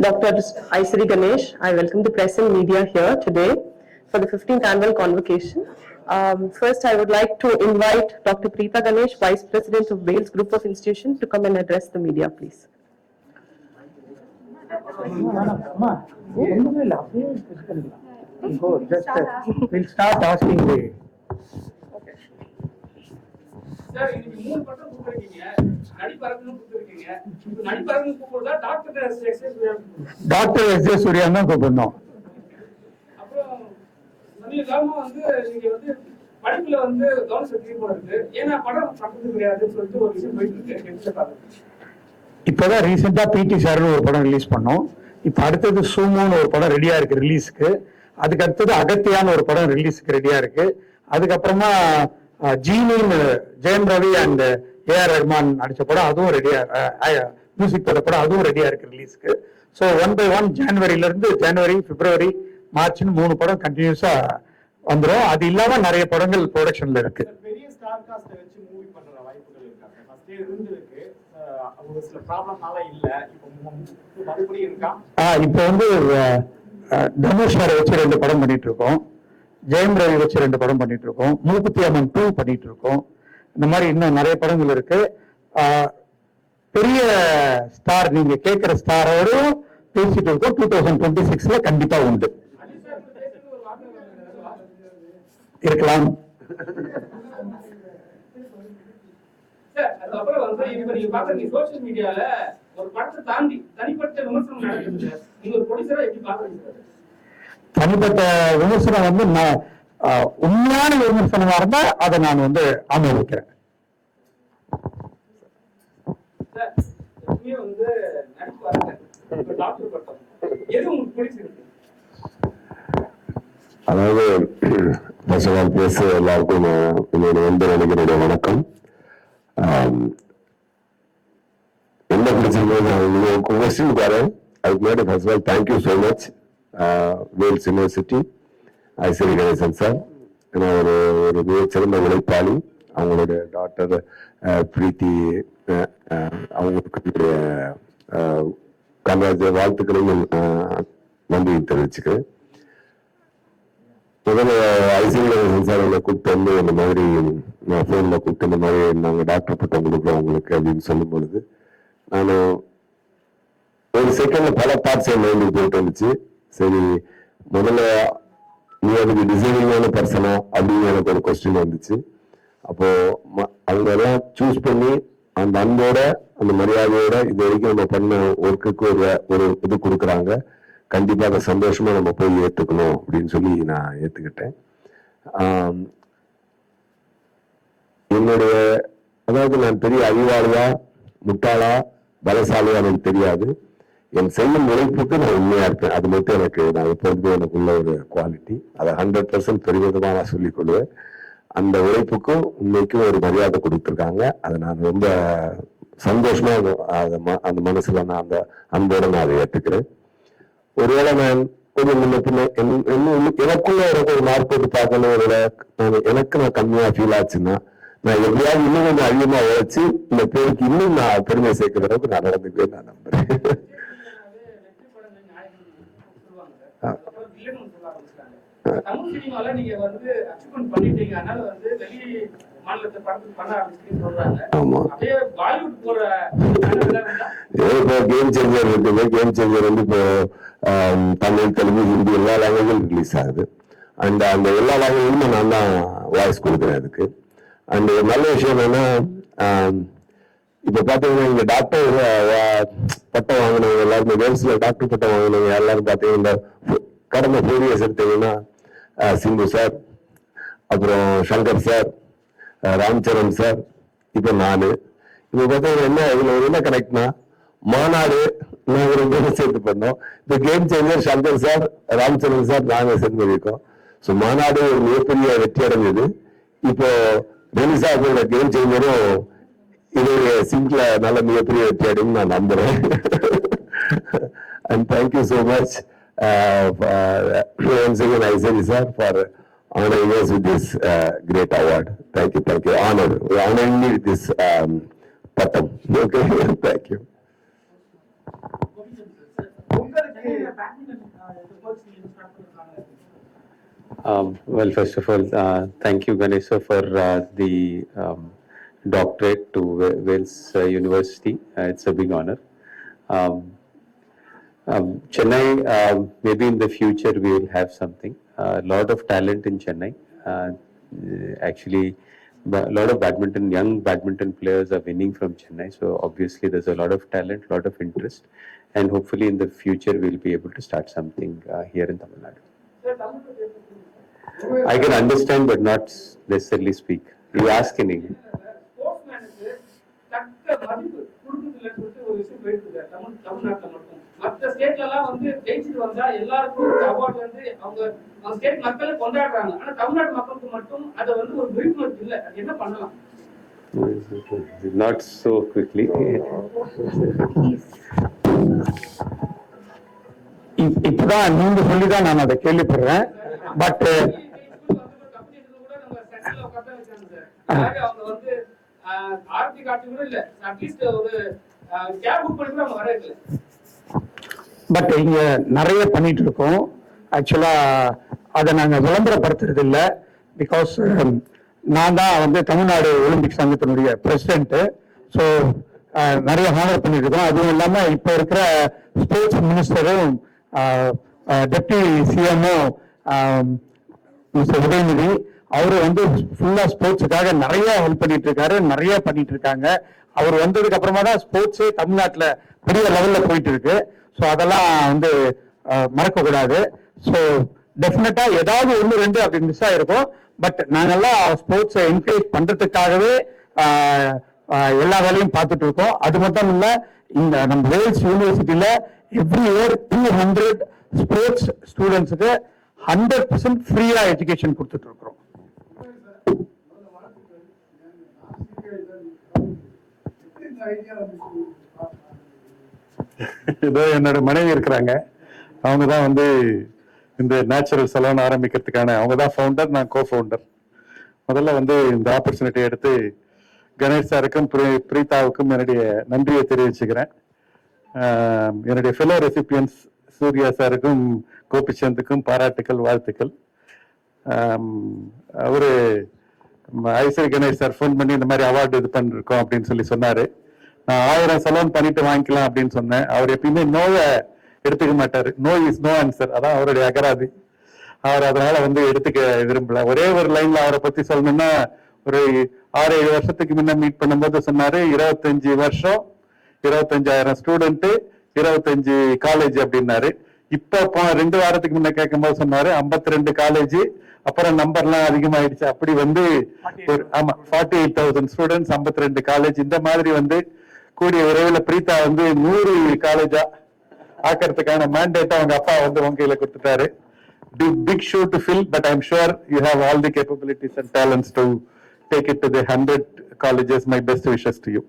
Dr. Isri Ganesh, I welcome the press and media here today for the 15th annual convocation. Um, first, I would like to invite Dr. Preeta Ganesh, Vice President of Wales Group of Institutions, to come and address the media, please. We'll start asking the sir இன்னைக்கு மூணு பட்டம் கொடுத்துருக்கீங்க நடிப்பரப்புன்னு கொடுத்துருக்கீங்க இப்ப நடிப்பரப்புன்னு கூப்பிடுறதா doctor doctor S Suriya தான் கூப்பிடணும். அப்புறம் சமீப காலமா வந்து நீங்க வந்து படிப்புல வந்து கவனம் செலுத்தி போல இருக்கு ஏன்னா படம் பக்கத்து கிடையாதுன்னு சொல்லிட்டு ஒரு விஷயம் போயிட்டு இருக்கு. எப்படி பாருங்க. இப்பதான் ரீசெண்டா பிடி சார்னு ஒரு படம் ரிலீஸ் பண்ணோம். இப்ப அடுத்தது சூமோன்னு ஒரு படம் ரெடியா இருக்கு ரிலீஸ்க்கு அதுக்கு அடுத்தது அகத்தியான்னு ஒரு படம் ரிலீஸ்க்கு ரெடியா இருக்கு. அதுக்கப்புறமா ஜீனின்னு Jayam Ravi and A R Rahman நடிச்ச படம் அதுவும் ரெடியா மியூசிக் போட்ட படம் அதுவும் ரெடியா இருக்கு ரிலீஸ்க்கு ஸோ ஒன் பை ஒன் ஜனவரில இருந்து ஜனவரி பிப்ரவரி மார்ச்னு மூணு படம் கண்டினியூஸா வந்துரும். அது இல்லாம நிறைய படங்கள் ப்ரொடக்ஷன்ல இருக்கு. பெரிய ஸ்டார் காஸ்ட வச்சு மூவி பண்ற வாய்ப்புகள் இருக்கா சார்? ஃபர்ஸ்டே இருந்திருக்கு. அஹ் ஒரு சில ப்ராப்ளம்னால இல்ல. இப்போ வந்து தனுஷ் சாரை வச்சு ரெண்டு படம் பண்ணிட்டு இருக்கோம். ஜெயம் ரவி வச்சு ரெண்டு படம் பண்ணிட்டு இருக்கோம் மூக்குத்தி அம்மன் டூ பண்ணிட்டு இருக்கோம் இந்த மாதிரி இன்னும் நிறைய படங்கள் இருக்கு. பெரிய ஸ்டார் நீங்க கேட்கிற ஸ்டாரோடும் பேசிட்டு இருக்கோம். டூ தௌசண்ட் டுவெண்ட்டி சிக்ஸ்ல கண்டிப்பா உண்டு. இருக்கலாம். அதுக்கப்புறம் வந்து இப்ப நீங்க பாக்குறீங்க சோசியல் மீடியால ஒரு படத்தை தாண்டி தனிப்பட்ட விமர்சனம் நடக்குது நீங்க ஒரு ப்ரொடியூசரா எப்படி பாக்குறீங்க தனிப்பட்ட விமர்சனம் வந்து உண்மையான விமர்சனமா இருந்தா அதை நான் வந்து பிடிச்சிருக்கு? அதாவது ஆல் பேச எல்லாருக்கும் என்னோட வந்து நினைக்கிறேன் வணக்கம். என்ன பிடிச்சிருக்கு கொஸ்டின் பாரு அதுக்கு முன்னாடி first of all thank you so much Vels university Ishari Ganesan sir ஏன்னா ஒரு ஒரு மிகச்சிறந்த உழைப்பாளி. அவங்களுடைய டாக்டர் பிரீத்தி அவங்களுக்கு கங்காஜ வாழ்த்துக்களையும் நன்றி தெரிவிச்சுக்கிறேன். முதல்ல ஐசியூல சார் என்னை கூப்பிட்டு வந்து இந்த மாதிரி நான் ஃபோனில் கூப்பிட்டு இந்த மாதிரி நாங்கள் டாக்டர் பட்டம் கொடுக்குறோம் உங்களுக்கு அப்படின்னு சொல்லும் பொழுது நான் ஒரு செகண்ட்ல பல தாட்ஸ் என் மைண்டுக்கு போயிட்டு வந்துச்சு. சரி முதல்ல நீ அதுக்கு டிசைனிங்கான பர்சனா அப்படின்னு எனக்கு ஒரு கொஸ்டின் வந்துச்சு. அப்போ ம- சூஸ் பண்ணி அந்த அன்போட அந்த மரியாதையோட இது வரைக்கும் நம்ம பண்ண ஒர்க்குக்கு ஒரு ஒரு இது கொடுக்குறாங்க. கண்டிப்பா அதை சந்தோஷமா நம்ம போய் ஏத்துக்கணும் அப்படின்னு சொல்லி நான் ஏத்துக்கிட்டேன். என்னுடைய அதாவது நான் பெரிய அறிவாளியா முட்டாளா பலசாலியா எனக்கு தெரியாது. என் செய்யும் உழைப்புக்கு நான் உண்மையா இருப்பேன் அது மட்டும் எனக்கு நான் எப்பொழுதுமே எனக்குள்ள ஒரு குவாலிட்டி அதை ஹண்ட்ரட் பர்சன்ட் பெருமிதமாக நான் சொல்லிக் கொள்வேன். அந்த உழைப்புக்கும் உண்மைக்கும் ஒரு மரியாதை கொடுத்துருக்காங்க. அதை நான் ரொம்ப சந்தோஷமா அதை- ம- அந்த மனசுல நான் அந்த அன்போட நான் அதை ஏற்றுக்கிறேன் ஒருவேளை நான் கொஞ்சம் முன்ன பின்ன என்- எனக்குள்ளே எனக்குள்ள எனக்கு ஒரு மார்க்கெட் பார்க்கணும். ஒரு நான் எனக்கு நான் கம்மியாக ஃபீல் ஆச்சுன்னா நான் எப்படியாவது இன்னும் கொஞ்சம் அதிகமாக உழைச்சி இந்த பேருக்கு இன்னும் நான் பெருமை சேர்க்கிற அளவுக்கு நான் நடந்துக்குவேன் நான் நம்புறேன் வெற்றி படங்கள் நாயகன் சொல்லுவாங்க சார். அதுக்கப்புறம் வில்லன் சொல்ல ஆரம்பிச்சிட்டாங்க தமிழ் சினிமால நீங்க வந்து அச்சீவ்மெண்ட் பண்ணிட்டீங்க. அதனால வந்து வெளி மாநிலத்தை படத்துக்கு பண்ண ஆரம்பிச்சிட்டீங்கன்னு சொல்றாங்க. ஆமா. அப்படியே பாலிவுட் போற கனவுலாம் இருந்தா ஏதோ இப்போ கேம் சேஞ்சர் இருக்குது. கேம் சேஞ்சர் வந்து இப்போ தமிழ் தெலுங்கு ஹிந்தி எல்லா லாங்குவேஜும் ரிலீஸ் ஆகுது. அண்ட் அந்த எல்லா லாங்குவேஜுமே நான் தான் வாய்ஸ் கொடுக்குறேன் அதுக்கு. அண்ட் ஒரு நல்ல விஷயம் என்னன்னா இப்போ பார்த்தீங்கன்னா இங்க டாக்டர் பட்டம் வாங்கினவங்க எல்லாருமே வேல்ஸ்ல டாக்டர் பட்டம் வாங்கினவங்க எல்லாரும் பார்த்தீங்கன்னா இந்த கடந்த ஃபோர் இயர்ஸ் எடுத்தீங்கன்னா சிம்பு சிந்து சார் அப்புறம் சங்கர் சார் ராம்சரண் சார் இப்போ நான். இப்போ பார்த்தீங்கன்னா என்ன இதில் என்ன கனெக்ட்னா மாநாடு நாங்கள் ரெண்டு பேரும் சேர்த்து பண்ணோம். இந்த game changer Shankar sir Ram Charan sir நாங்கள் சேர்ந்து பண்ணியிருக்கோம். ஸோ மாநாடு ஒரு மிகப்பெரிய வெற்றி அடைஞ்சது. இப்போ ரெனிசா கேம் சேஞ்சரும் இதோடைய சிங்க்ல நல்ல மிகப்பெரிய வெற்றி அடையும் நான் நம்புறேன். And thank you so much once uh, again, I say, sir, for honoring us with this uh, great award. Thank you, thank you. Honor, honoring me with this um, patam. Okay, thank you. Um, well, first of all, uh, thank you, Ganesha, for uh, the um, doctorate to Wales uh, University. Uh, it's a big honor. Um, um, Chennai, um, maybe in the future, we will have something. A lot of talent in Chennai. Uh, Actually, a lot of badminton, young badminton players are winning from Chennai. So obviously, there's a lot of talent, lot of interest. And hopefully, in the future, we'll be able to start something uh, here in Tamil Nadu. Sir தமிழ்ல பேசுறது I can understand but not necessarily speak. You ask in English. ஸ்போர்ட்ஸ்மேனுக்கு தக்க மதிப்பு கொடுக்குறதுல சொல்லிட்டு ஒரு விஷயம் போயிட்டு இருக்கு தமிழ் தமிழ்நாட்டுல மட்டும் மற்ற ஸ்டேட்ல எல்லாம் வந்து ஜெயிச்சுட்டு வந்தா எல்லாருக்கும் அவார்ட் வந்து அவங்க அவங்க ஸ்டேட் மக்களே கொண்டாடுறாங்க. ஆனா தமிழ்நாட்டு மக்களுக்கு மட்டும் அதை வந்து ஒரு விழிப்புணர்வு இல்லை. அது என்ன பண்ணலாம்? Not so quickly. இப்- இப்பதான் நீங்க சொல்லிதான் நான் அதை கேள்விப்படுறேன். பட் அவங்க வந்து ஆர்த்தி காட்சி கூட இல்ல. அட்லீஸ்ட் ஒரு கேப் புக் பண்ணி கூட அவங்க வர பட் இங்கே நிறைய பண்ணிட்டு இருக்கோம். ஆக்சுவலாக அதை நாங்கள் விளம்பரப்படுத்துறது இல்லை பிகாஸ் um, நான் தான் வந்து தமிழ்நாடு ஒலிம்பிக் சங்கத்தினுடைய பிரசிடென்ட்டு ஸோ நிறைய ஹானர் பண்ணிட்டு இருக்கோம். அதுவும் இல்லாமல் இப்போ இருக்கிற ஸ்போர்ட்ஸ் மினிஸ்டரும் டெப்டி சிஎம்ஓ மிஸ்டர் உதயநிதி அவர் வந்து ஃபுல்லாக ஸ்போர்ட்ஸுக்காக நிறைய ஹெல்ப் பண்ணிட்டு இருக்காரு. நிறைய பண்ணிட்டு இருக்காங்க. அவர் வந்ததுக்கு அப்புறமா தான் ஸ்போர்ட்ஸே தமிழ்நாட்டில் பெரிய லெவலில் போயிட்டு இருக்கு. ஸோ அதெல்லாம் வந்து மறக்கக்கூடாது ஸோ டெஃபினட்டா ஏதாவது ஒன்று ரெண்டு அப்படி மிஸ் ஆயிருக்கும் பட் நாங்கெல்லாம் ஸ்போர்ட்ஸை என்கரேஜ் பண்றதுக்காகவே எல்லா வேலையும் பார்த்துட்டு இருக்கோம் அது மட்டும் இல்ல இந்த நம்ம வேல்ஸ் யூனிவர்சிட்டியில every year two hundred sports ஸ்டூடெண்ட்ஸுக்கு ஹண்ட்ரட் பர்சன்ட் ஃப்ரீயா எஜுகேஷன் கொடுத்துட்டு இருக்கிறோம் ஏதோ என்னோட மனைவி இருக்கிறாங்க. அவங்க தான் வந்து இந்த நேச்சுரல் சலூன் ஆரம்பிக்கிறதுக்கான அவங்க தான் ஃபவுண்டர் நான் கோ ஃபவுண்டர் முதல்ல வந்து இந்த ஆப்பர்ச்சுனிட்டி எடுத்து கணேஷ் சாருக்கும் பிரீ- பிரீதாவுக்கும் என்னுடைய நன்றியை தெரிவிச்சுக்கிறேன். என்னுடைய ஃபெலோ ரெசிபியன்ஸ் சூர்யா சாருக்கும் கோபிச்சந்துக்கும் பாராட்டுக்கள் வாழ்த்துக்கள். அவர் ஐஸ்வரி கணேஷ் சார் ஃபோன் பண்ணி இந்த மாதிரி அவார்டு இது பண்ணிருக்கோம் அப்படின்னு சொல்லி சொன்னார். ஆயிரம் செலவு பண்ணிட்டு வாங்கிக்கலாம் அப்படின்னு சொன்னேன். அவர் எப்பயுமே நோவை எடுத்துக்க மாட்டாரு. நோ இஸ் நோ ஆன்சர் அதான் அவருடைய அகராதி. அவர் அதனால வந்து எடுத்துக்க விரும்பல. ஒரே ஒரு லைன்ல அவரை பத்தி சொல்லணும்னா ஒரு ஆறு ஏழு வருஷத்துக்கு முன்ன மீட் பண்ணும்போது சொன்னாரு இருபத்தஞ்சு வருஷம் இருபத்தஞ்சாயிரம் ஸ்டூடெண்ட் இருபத்தஞ்சு காலேஜ் அப்படின்னாரு. இப்போ ரெண்டு வாரத்துக்கு முன்ன கேட்கும்போது சொன்னாரு 52 ரெண்டு காலேஜ் அப்புறம் நம்பர்லாம் அதிகமாயிடுச்சு. அப்படி வந்து ஒரு ஆமா ஃபார்ட்டி எயிட் தௌசண்ட் ஸ்டூடெண்ட்ஸ் ஐம்பத்தி ரெண்டு காலேஜ் இந்த மாதிரி வந்து கூடிய விரைவில் பிரீதா வந்து நூறு காலேஜா ஆக்கிறதுக்கான மேண்டேட் அவங்க அப்பா வந்து உங்க கையில கொடுத்துட்டாரு. Big shoes to fill but I'm sure you have all the capabilities and talents to take it to the hundred colleges my best wishes to you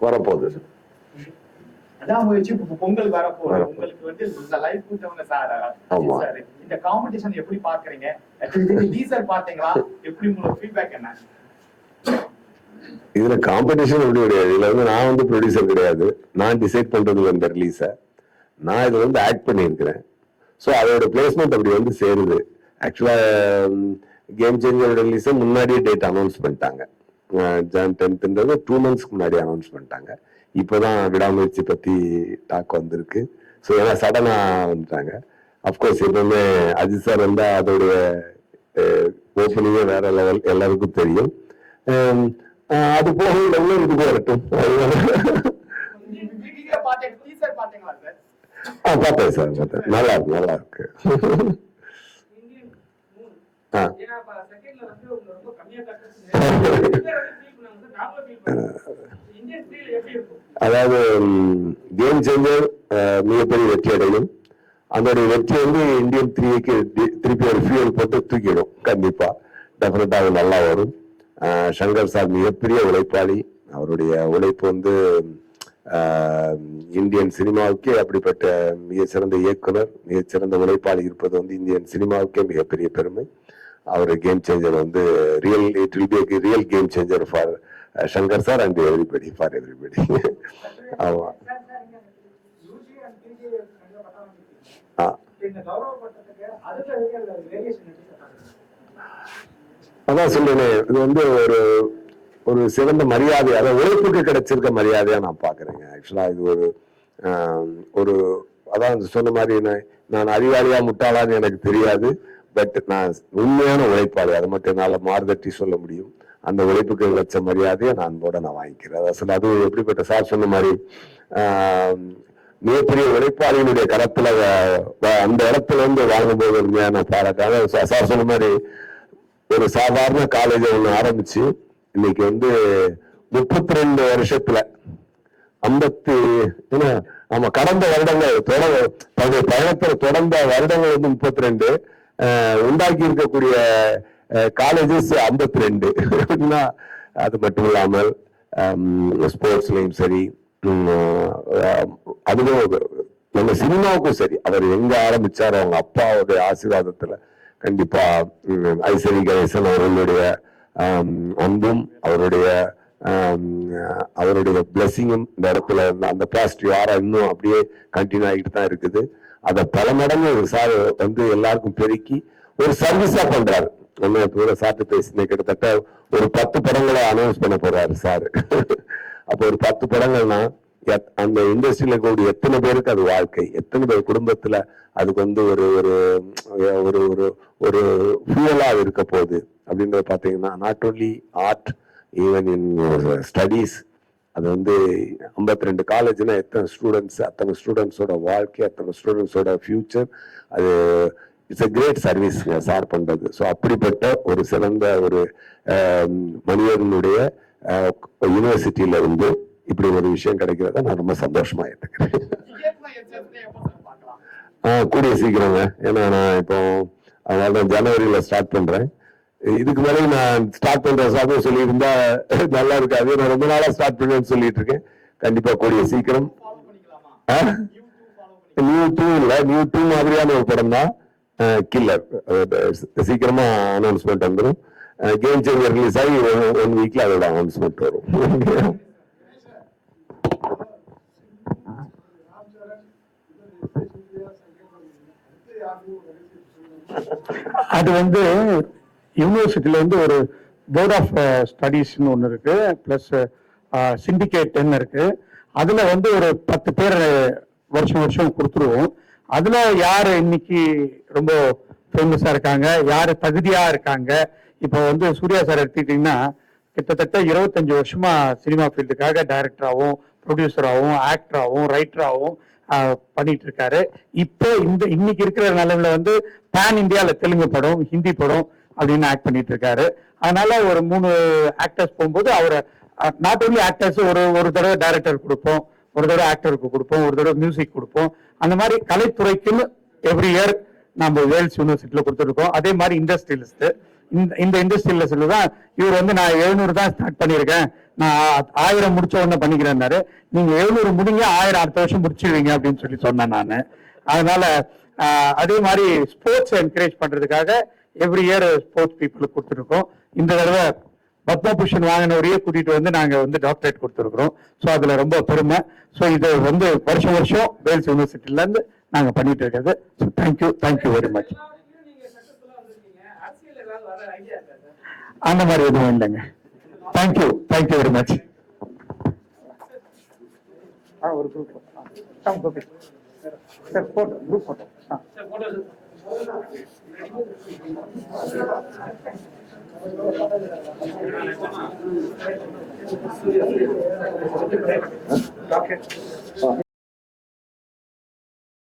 வரப்போகுது அதான் முயற்சி பொங்கல் வரப்போகுது. உங்களுக்கு வந்து லைஃப் சார் ஆமா. இந்த காம்படிஷன் எப்படி பாக்குறீங்க டீசர் பாத்தீங்களா எப்படி உங்களுக்கு ஃபீட்பேக் என்ன? இதுல காம்படிஷன் அப்படி கிடையாது. இதுல வந்து நான் வந்து ப்ரொடியூசர் கிடையாது. நான் டிசைட் பண்றது அந்த ரிலீஸ நான் இதுல வந்து ஆக்ட் பண்ணியிருக்கிறேன். ஸோ அதோட பிளேஸ்மெண்ட் அப்படி வந்து சேருது. ஆக்சுவலா கேம் சேஞ்சரோட ரிலீஸை முன்னாடியே டேட் அனௌன்ஸ் பண்ணிட்டாங்க. ஜான் டென்த்ன்றது டூ மந்த்ஸ்க்கு முன்னாடி அனௌன்ஸ் பண்ணிட்டாங்க. இப்போதான் விடாமுயற்சி பத்தி டாக் வந்திருக்கு. ஸோ ஏன்னா சடனா வந்துட்டாங்க. அப்கோர்ஸ் எப்பவுமே அஜித் சார் வந்தா அதோடைய ஓப்பனிங்கே வேற லெவல் எல்லாருக்கும் தெரியும். அது போக இன்னும் இது வரட்டும். ஆ பார்த்தேன் சார் பார்த்தேன் நல்லா இருக்கு நல்லா இருக்கு. ஆ. அதாவது கேம் சேஞ்சர் மிகப்பெரிய வெற்றி அடையும் அதோடைய வெற்றி வந்து இந்தியன் த்ரீக்கு திருப்பி ஒரு ஃபியூல் போட்டு தூக்கிடும். கண்டிப்பா. டெஃபினட்டா அது நல்லா வரும். சங்கர் சார் மிகப்பெரிய உழைப்பாளி. அவருடைய உழைப்பு வந்து இந்தியன் சினிமாவுக்கே அப்படிப்பட்ட மிகச்சிறந்த இயக்குனர் மிகச்சிறந்த உழைப்பாளி இருப்பது வந்து இந்தியன் சினிமாவுக்கே மிகப்பெரிய பெருமை. அவர் கேம் சேஞ்சர் வந்து real it will be real game changer for Shankar sir and everybody for everybody ஆமாம் யூஜி அண்ட் பிஜி ரெண்டு பட்டம் ஆ இந்த கௌரவ பட்டத்துக்கு அதுல இருக்கிற வேரியேஷன் எப்படி சார் அதான் சொல்றேனே இது வந்து ஒரு ஒரு சிறந்த மரியாதை அதாவது உழைப்புக்கு கிடைச்சிருக்க மரியாதையா நான் பாக்குறேங்க ஆக்சுவலா இது ஒரு ஒரு அதான் சொன்ன மாதிரி நான் நான் அறிவாளியா முட்டாளான்னு எனக்கு தெரியாது. பட் நான் உண்மையான உழைப்பாளி அதை மட்டும் என்னால மாறுதட்டி சொல்ல முடியும். அந்த உழைப்புக்கு கிடைச்ச மரியாதையை நான் அன்போட நான் வாங்கிக்கிறேன். அதான் அது எப்படிப்பட்ட சார் சொன்ன மாதிரி மிகப்பெரிய உழைப்பாளியினுடைய கரத்துல வ- அந்த இடத்துல இருந்து வாங்கும்போது உண்மையான பாராட்டாக சார் சொன்ன மாதிரி ஒரு சாதாரண காலேஜ் ஒன்று ஆரம்பிச்சு இன்னைக்கு வந்து முப்பத்தி ரெண்டு வருஷத்துல ஐம்பத்தி என்ன நம்ம கடந்த வருடங்கள் தொடர் தன்னுடைய பயணத்துல தொடர்ந்த வருடங்கள் வந்து முப்பத்தி ரெண்டு உண்டாக்கி இருக்கக்கூடிய காலேஜஸ் ஐம்பத்தி ரெண்டு அது மட்டும் இல்லாமல் ஸ்போர்ட்ஸ்லயும் சரி அதுவும் நம்ம சினிமாவுக்கும் சரி அவர் எங்க ஆரம்பிச்சாரோ அவங்க அப்பாவுடைய ஆசீர்வாதத்துல கண்டிப்பா ஐஸ்வரி கணேசன் அவர்களுடைய அன்பும் அவருடைய அவருடைய பிளெஸிங்கும் இந்த இடத்துல இருந்த அந்த பாசிட்டிவ் ஆரா இன்னும் அப்படியே கண்டினியூ ஆகிட்டு தான் இருக்குது. அதை பல மடங்கு சார் வந்து எல்லாருக்கும் பெருக்கி ஒரு சர்வீஸா பண்றாரு. நம்ம இப்போ பேசினேன் கிட்டத்தட்ட ஒரு பத்து படங்களை அனௌன்ஸ் பண்ண போறாரு சார் அப்போ ஒரு பத்து படங்கள்னா எத்- அந்த இண்டஸ்ட்ரியில் இருக்கக்கூடிய எத்தனை பேருக்கு அது வாழ்க்கை? எத்தனை பேர் குடும்பத்தில் அதுக்கு வந்து ஒரு ஒரு ஒரு ஒரு ஒரு ஃபியூலா இருக்க போகுது? அப்படின்றத பார்த்தீங்கன்னா not only art even in studies அது வந்து 52 ரெண்டு காலேஜ்னா எத்தனை ஸ்டூடெண்ட்ஸ் அத்தனை ஸ்டூடெண்ட்ஸோட வாழ்க்கை அத்தனை ஸ்டூடெண்ட்ஸோட ஃபியூச்சர் அது it's a great service sir பண்ணுறது ஸோ அப்படிப்பட்ட ஒரு சிறந்த ஒரு மனிதர்களுடைய மனிதனுடைய யூனிவர்சிட்டியில இருந்து இப்படி ஒரு விஷயம் கிடைக்கிறத நான் ரொம்ப சந்தோஷமா இருக்கிறேன் ஆ கூடிய சீக்கிரங்க. ஏன்னா நான் இப்போ அதனால தான் ஜனவரியில ஸ்டார்ட் பண்றேன். இதுக்கு மேலே நான் ஸ்டார்ட் பண்ற சாதம் சொல்லியிருந்தா நல்லா இருக்காது. நான் ரொம்ப நாளா ஸ்டார்ட் பண்ணுவேன்னு சொல்லிட்டு இருக்கேன். கண்டிப்பா கூடிய சீக்கிரம். நியூ டூ இல்லை நியூ டூ மாதிரியான ஒரு படம் தான் கில்லர் சீக்கிரமா அனௌன்ஸ்மெண்ட் வந்துடும் கேம் சேஞ்சர் ரிலீஸ் ஆகி ஒன் வீக்ல அதோட அனௌன்ஸ்மெண்ட் வரும். அது வந்து யூனிவர்சிட்டியில வந்து ஒரு போர்ட் ஆஃப் ஸ்டடீஸ்னு ஒன்று இருக்கு. பிளஸ் சிண்டிகேட்னு uh, இருக்கு. அதுல வந்து ஒரு பத்து பேர் வருஷம் வருஷம் கொடுத்துருவோம். அதுல யார் இன்னைக்கு ரொம்ப ஃபேமஸா இருக்காங்க? யார் தகுதியா இருக்காங்க? இப்போ வந்து சூர்யா சார் எடுத்துக்கிட்டீங்கன்னா கிட்டத்தட்ட இருபத்தஞ்சு வருஷமா சினிமா ஃபீல்டுக்காக டைரக்டராகவும் ப்ரொடியூசராகவும் ஆக்டராகவும் ரைட்டராகவும் பண்ணிட்டு இருக்காரு. இப்போ இந்த இன்னைக்கு இருக்கிற நிலைமையில வந்து பேன் இந்தியாவில் தெலுங்கு படம் ஹிந்தி படம் அப்படின்னு ஆக்ட் பண்ணிட்டு இருக்காரு. அதனால ஒரு மூணு ஆக்டர்ஸ் போகும்போது அவரை நாட் ஓன்லி ஆக்டர்ஸ் ஒரு ஒரு தடவை டைரக்டர் கொடுப்போம் ஒரு தடவை ஆக்டருக்கு கொடுப்போம் ஒரு தடவை மியூசிக் கொடுப்போம். அந்த மாதிரி கலைத்துறைக்குன்னு எவ்ரி இயர் நம்ம வேல்ஸ் யூனிவர்சிட்டியில் கொடுத்துருக்கோம் அதே மாதிரி இண்டஸ்ட்ரியலிஸ்ட்டு இந்த இந்த சொல்லுதான் இவர் வந்து நான் எழுநூறு தான் ஸ்டார்ட் பண்ணியிருக்கேன். நான் ஆயிரம் முடிச்ச உடனே பண்ணிக்கிறேன்னாரு. நீங்க எழுநூறு முடிங்க ஆயிரம் அடுத்த வருஷம் முடிச்சிருவீங்க அப்படின்னு சொல்லி சொன்னேன் நான். அதனால அதே மாதிரி ஸ்போர்ட்ஸ் என்கரேஜ் பண்றதுக்காக எவ்ரி இயர் ஸ்போர்ட்ஸ் பீப்புளுக்கு கொடுத்துருக்கோம். இந்த தடவை பத்மபூஷன் வாங்கினவரையே கூட்டிட்டு வந்து நாங்க வந்து டாக்டரேட் கொடுத்துருக்குறோம். ஸோ அதுல ரொம்ப பெருமை. ஸோ இது வந்து வருஷம் வருஷம் வேல்ஸ் யூனிவர்சிட்டில இருந்து நாங்க பண்ணிட்டு இருக்கிறது. So thank you thank you very much எல்லாத்துலயும் நீங்க சக்சஸ்ஃபுல்லா வந்திருக்கீங்க அரசியல் ஏதாவது வர ஐடியா இருக்கா சார் அந்த மாதிரி எதுவும் இல்லைங்க. Thank you thank you very much ஒரு group sir photo group photo ஆ. Sir photo